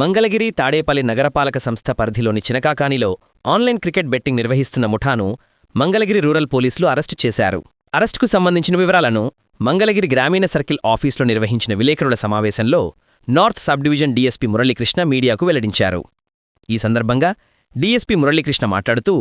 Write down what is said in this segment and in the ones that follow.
మంగళగిరి తాడేపల్లి నగరపాలక సంస్థ పరిధిలోని చినకాకానిలో ఆన్లైన్ క్రికెట్ బెట్టింగ్ నిర్వహిస్తున్న ముఠాను మంగళగిరి రూరల్ పోలీసులు అరెస్టు చేశారు. అరెస్టుకు సంబంధించిన వివరాలను మంగళగిరి గ్రామీణ సర్కిల్ ఆఫీసులో నిర్వహించిన విలేకరుల సమావేశంలో north sub division DSP Muralikrishna మీడియాకు వెల్లడించారు. ఈ సందర్భంగా డీఎస్పీ మురళీకృష్ణ మాట్లాడుతూ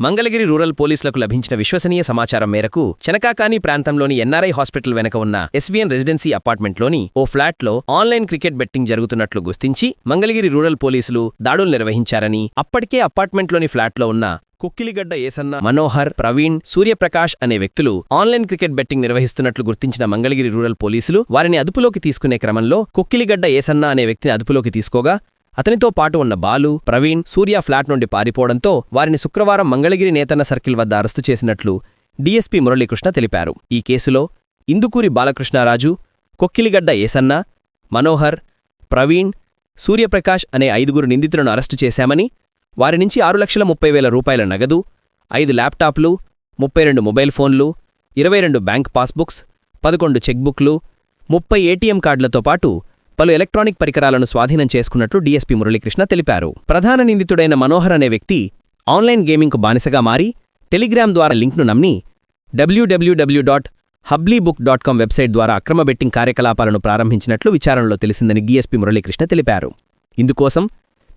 మంగళగిరి రూరల్ పోలీసులకు లభించిన విశ్వసనీయ సమాచారం మేరకు చెనకాకాని ప్రాంతంలోని ఎన్ఆర్ఐ హాస్పిటల్ వెనక ఉన్న ఎస్వీఎన్ రెసిడెన్సీ అపార్ట్మెంట్లోని ఓ ఫ్లాట్లో ఆన్లైన్ క్రికెట్ బెట్టింగ్ జరుగుతున్నట్లు గుర్తించి మంగళగిరి రూరల్ పోలీసులు దాడులు నిర్వహించారని అప్పటికే అపార్ట్మెంట్లోని ఫ్లాట్లో ఉన్న కుక్కిలిగడ్డ ఏసన్న మనోహర్ ప్రవీణ్ సూర్యప్రకాష్ అనే వ్యక్తులు ఆన్లైన్ క్రికెట్ బెట్టింగ్ నిర్వహిస్తున్నట్లు గుర్తించిన మంగళగిరి రూరల్ పోలీసులు వారిని అదుపులోకి తీసుకునే క్రమంలో కుక్కిలిగడ్డ ఏసన్న అనే వ్యక్తిని అదుపులోకి తీసుకోగా అతనితో పాటు ఉన్న బాలు ప్రవీణ్ సూర్య ఫ్లాట్ నుండి పారిపోవడంతో వారిని శుక్రవారం మంగళగిరి నేతన్న సర్కిల్ వద్ద అరెస్టు చేసినట్లు డీఎస్పీ మురళీకృష్ణ తెలిపారు. ఈ కేసులో ఇందుకూరి బాలకృష్ణారాజు కొక్కిలిగడ్డ ఏసన్న మనోహర్ ప్రవీణ్ సూర్యప్రకాష్ అనే ఐదుగురు నిందితులను అరెస్టు చేశామని వారి నుంచి ఆరు లక్షల ముప్పై వేల రూపాయల నగదు ఐదు ల్యాప్టాప్లు ముప్పై రెండు మొబైల్ ఫోన్లు ఇరవై రెండు బ్యాంక్ పాస్బుక్స్ పదకొండు చెక్బుక్లు ముప్పై ఏటీఎం కార్డులతో పాటు పలు ఎలక్ట్రానిక్ పరికరాలను స్వాధీనం చేసుకున్నట్లు డీఎస్పీ మురళీకృష్ణ తెలిపారు. ప్రధాన నిందితుడైన మనోహర్ అనే వ్యక్తి ఆన్లైన్ గేమింగ్కు బానిసగా మారి టెలిగ్రామ్ ద్వారా లింక్ను నమ్మి W W W dot hublibook dot com website ద్వారా అక్రమ బెట్టింగ్ కార్యకలాపాలను ప్రారంభించినట్లు విచారణలో తెలిసిందని డీఎస్పీ మురళీకృష్ణ తెలిపారు. ఇందుకోసం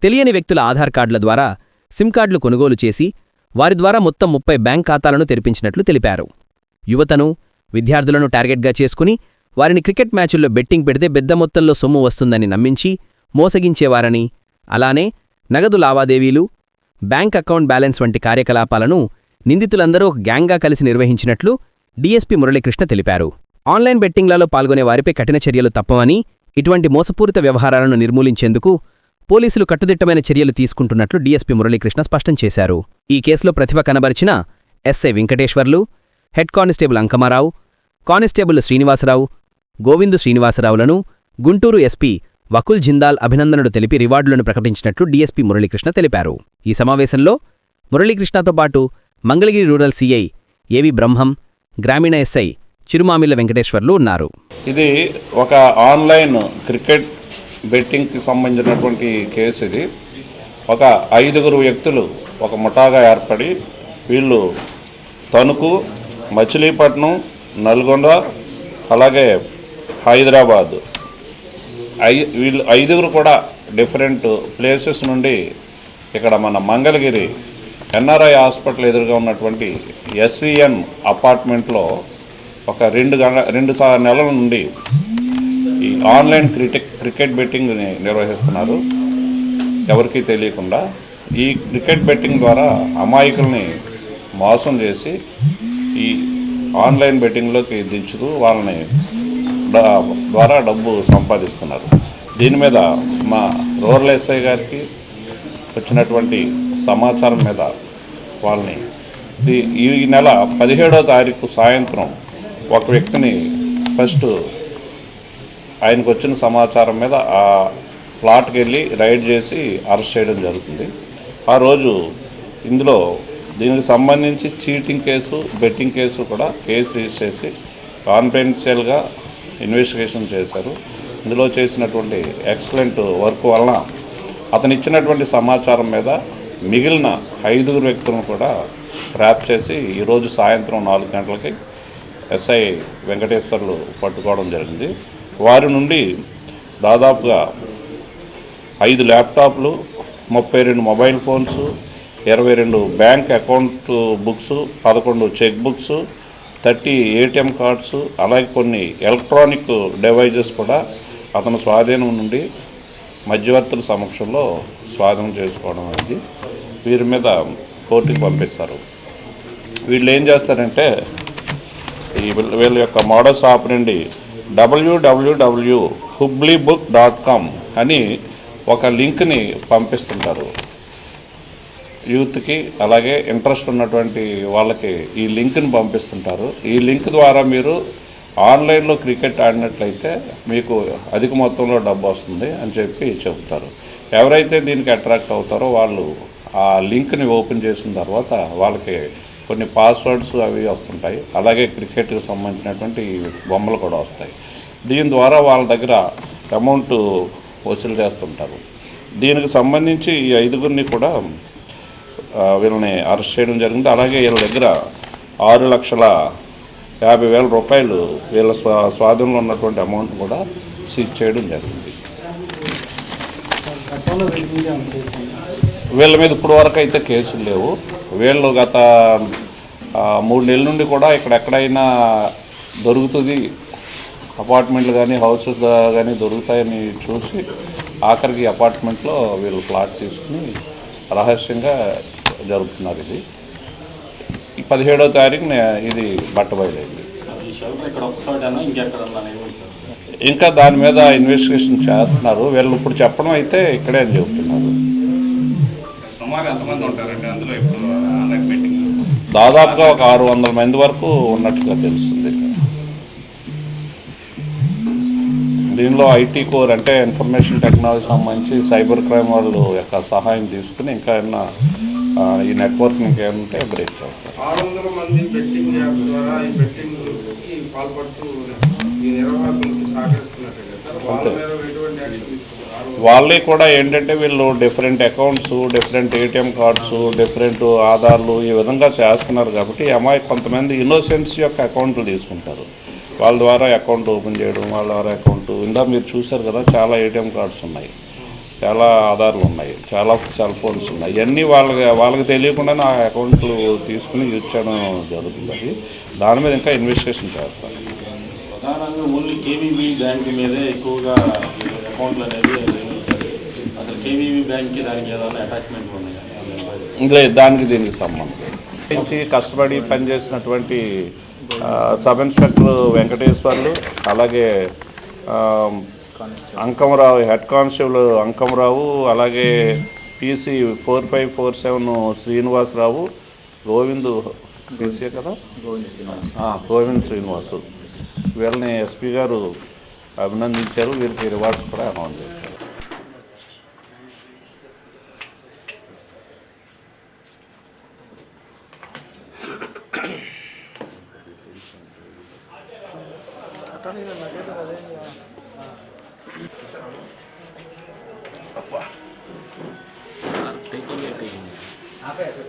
తెలియని వ్యక్తుల ఆధార్ కార్డుల ద్వారా సిమ్ కార్డులు కొనుగోలు చేసి వారి ద్వారా మొత్తం ముప్పై బ్యాంక్ ఖాతాలను తెరిపించినట్లు తెలిపారు. యువతను విద్యార్థులను టార్గెట్గా చేసుకుని వారిని క్రికెట్ మ్యాచుల్లో బెట్టింగ్ పెడితే పెద్ద మొత్తంలో సొమ్ము వస్తుందని నమ్మించి మోసగించేవారని. అలానే నగదు లావాదేవీలు బ్యాంక్ అకౌంట్ బ్యాలెన్స్ వంటి కార్యకలాపాలను నిందితులందరూ ఒక గ్యాంగ్గా కలిసి నిర్వహించినట్లు డీఎస్పీ మురళీకృష్ణ తెలిపారు. ఆన్లైన్ బెట్టింగ్లలో పాల్గొనే వారిపై కఠిన చర్యలు తప్పవని ఇటువంటి మోసపూరిత వ్యవహారాలను నిర్మూలించేందుకు పోలీసులు కట్టుదిట్టమైన చర్యలు తీసుకుంటున్నట్లు డీఎస్పీ మురళీకృష్ణ స్పష్టం చేశారు. ఈ కేసులో ప్రతిభ కనబరిచిన SI Venkateswarlu head constable Ankamarao constable Srinivasarao Govindu శ్రీనివాసరావులను Guntur SP Vakul Jindal అభినందనలు తెలిపి రివార్డులను ప్రకటించినట్లు డీఎస్పీ మురళీకృష్ణ తెలిపారు. ఈ సమావేశంలో మురళీకృష్ణతో పాటు మంగళగిరి రూరల్ సీఐ ఏవి బ్రహ్మం గ్రామీణ ఎస్ఐ చిరుమామిల వెంకటేశ్వర్లు ఉన్నారు. ఇది ఒక ఆన్లైన్ క్రికెట్ బెట్టింగ్కి సంబంధించినటువంటి కేసు ఇది. ఒక ఐదుగురు వ్యక్తులు ఒక ముఠాగా ఏర్పడి వీళ్ళు తణుకు మచిలీపట్నం నల్గొండ అలాగే హైదరాబాద్. ఐ వీళ్ళు ఐదుగురు కూడా డిఫరెంట్ ప్లేసెస్ నుండి ఇక్కడ మన మంగళగిరి ఎన్ఆర్ఐ హాస్పిటల్ ఎదురుగా ఉన్నటువంటి ఎస్విఎన్ అపార్ట్మెంట్లో ఒక రెండు గంట రెండు నెలల నుండి ఈ ఆన్లైన్ క్రికెట్ క్రికెట్ బెట్టింగ్ని నిర్వహిస్తున్నారు. ఎవరికీ తెలియకుండా ఈ క్రికెట్ బెట్టింగ్ ద్వారా అమాయకుల్ని మోసం చేసి ఈ ఆన్లైన్ బెట్టింగ్లోకి దించుతూ వాళ్ళని ద్వారా డబ్బు సంపాదిస్తున్నారు. దీని మీద మా రూరల్ ఎస్ఐ గారికి వచ్చినటువంటి సమాచారం మీద వాళ్ళని ఈ- నెల పదిహేడో తారీఖు సాయంత్రం ఒక వ్యక్తిని ఫస్ట్ ఆయనకు వచ్చిన సమాచారం మీద ఆ ప్లాట్కి వెళ్ళి రైడ్ చేసి అరెస్ట్ చేయడం జరుగుతుంది. ఆ రోజు ఇందులో దీనికి సంబంధించి చీటింగ్ కేసు బెట్టింగ్ కేసు కూడా కేసు రిజిస్టర్ చేసి కాన్ఫిడెన్షియల్గా ఇన్వెస్టిగేషన్ చేశారు. ఇందులో చేసినటువంటి ఎక్సలెంట్ వర్క్ వలన అతను ఇచ్చినటువంటి సమాచారం మీద మిగిలిన ఐదుగురు వ్యక్తులను కూడా ట్రాప్ చేసి ఈరోజు సాయంత్రం నాలుగు గంటలకి ఎస్ఐ వెంకటేశ్వర్లు పట్టుకోవడం జరిగింది. వారి నుండి దాదాపుగా ఐదు ల్యాప్టాప్లు ముప్పై రెండు మొబైల్ ఫోన్స్ ఇరవై రెండు బ్యాంక్ అకౌంట్ బుక్స్ పదకొండు cheque books thirty ATM cards అలాగే కొన్ని ఎలక్ట్రానిక్ డివైజెస్ కూడా అతను స్వాధీనం నుండి మధ్యవర్తుల సమక్షంలో స్వాధీనం చేసుకోవడం అనేది వీరి మీద కోర్టుకి పంపిస్తారు. వీళ్ళు ఏం చేస్తారంటే ఈ వీళ్ళ యొక్క మోడల్స్ షాప్ నుండి W W W Hubli book dot com అని ఒక లింక్ని పంపిస్తుంటారు. యూత్కి అలాగే ఇంట్రెస్ట్ ఉన్నటువంటి వాళ్ళకి ఈ లింక్ని పంపిస్తుంటారు. ఈ లింక్ ద్వారా మీరు ఆన్లైన్లో క్రికెట్ ఆడినట్లయితే మీకు అధిక మొత్తంలో డబ్బు వస్తుంది అని చెప్పి చెబుతారు ఎవరైతే దీనికి అట్రాక్ట్ అవుతారో వాళ్ళు ఆ లింక్ని ఓపెన్ చేసిన తర్వాత వాళ్ళకి కొన్ని పాస్వర్డ్స్ అవి వస్తుంటాయి. అలాగే క్రికెట్కి సంబంధించినటువంటి బొమ్మలు కూడా వస్తాయి. దీని ద్వారా వాళ్ళ దగ్గర అమౌంట్ వసూలు చేస్తుంటారు. దీనికి సంబంధించి ఈ ఐదుగురిని కూడా వీళ్ళని అరెస్ట్ చేయడం జరిగింది. అలాగే వీళ్ళ దగ్గర ఆరు లక్షల యాభై వేల రూపాయలు వీళ్ళ స్వా స్వాధీనంలో ఉన్నటువంటి అమౌంట్ కూడా సీజ్ చేయడం జరిగింది. వీళ్ళ మీద ఇప్పుడు వరకు అయితే కేసులు లేవు. వీళ్ళు గత మూడు నెలల నుండి కూడా ఇక్కడ ఎక్కడైనా దొరుకుతుంది అపార్ట్మెంట్లు కానీ హౌసెస్ కానీ దొరుకుతాయని చూసి ఆఖరికి అపార్ట్మెంట్లో వీళ్ళు ప్లాట్ తీసుకుని రహస్యంగా జరుగుతున్నారు ఇది. ఈ పదిహేడో తారీఖున ఇది బట్టబయలైంది ఇంకా దాని మీద ఇన్వెస్టిగేషన్ చేస్తున్నారు. వీళ్ళు ఇప్పుడు చెప్పడం అయితే ఇక్కడే అని చెబుతున్నారు. దాదాపుగా ఒక ఆరు వందల మంది వరకు ఉన్నట్టుగా తెలుస్తుంది. దీనిలో ఐటీ కోర్ అంటే ఇన్ఫర్మేషన్ టెక్నాలజీ సంబంధించి సైబర్ క్రైమ్ వాళ్ళు యొక్క సహాయం తీసుకుని ఇంకా ఏమన్నా ఆ, ఈ నెట్వర్క్ ఇంకేమంటే బ్రేక్ చేస్తారు. ఆరు వందల మంది బెట్టింగ్ యాప్ ద్వారా ఈ బెట్టింగ్కి పాల్పడుతూ ఈ నిర్వాహకులకి సహకరిస్తున్నట్టు కదా సార్? వాళ్ళ అంతే. మీద ఎటువంటి యాక్షన్ తీసుకుంటారు? ఆరు వందల వాళ్ళే కూడా ఏంటంటే వీళ్ళు different accounts different ATM cards different ఆధార్లు ఈ విధంగా చేస్తున్నారు కాబట్టి అమ్మాయి కొంతమంది ఇన్నోసెంట్స్ యొక్క అకౌంట్లు తీసుకుంటారు. వాళ్ళ ద్వారా అకౌంట్ ఓపెన్ చేయడం వాళ్ళ ద్వారా అకౌంట్ ఇందా మీరు చూశారు కదా చాలా ఏటీఎం కార్డ్స్ ఉన్నాయి. చాలా ఆధార్లు ఉన్నాయి. చాలా సెల్ ఫోన్స్ ఉన్నాయి. ఇవన్నీ వాళ్ళకి వాళ్ళకి తెలియకుండానే ఆ అకౌంట్లు తీసుకుని యూజ్ చేయడం జరుగుతుంది అది. దాని మీద ఇంకా ఇన్వెస్టిగేషన్ చేస్తారు. ప్రధానంగా ఓన్లీ కేవీబీ బ్యాంక్ మీదే ఎక్కువగా అకౌంట్లు అనేది అసలు కేవీబీ బ్యాంక్కి దానికి ఏదైనా అటాచ్మెంట్ ఉన్నాయా? లేదు దానికి దీనికి సంబంధం లేదు. నుంచి కష్టపడి పనిచేసినటువంటి సబ్ ఇన్స్పెక్టర్ వెంకటేశ్వర్లు అలాగే ఆ, అంకమరావు హెడ్ కానిస్టేబుల్ అంకమరావు అలాగే PC four five four seven Srinivasarao Govindu తెలిసే కదా? గోవింద్ శ్రీనివాసు. వీళ్ళని ఎస్పీ గారు అభినందించారు వీరికి రివార్డ్స్ కూడా అనౌన్స్ చేశారు. అట్లా apa artikel itu apa itu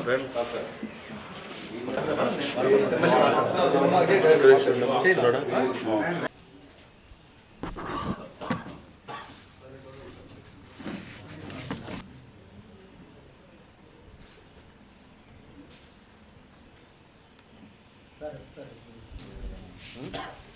Thank. Hmm?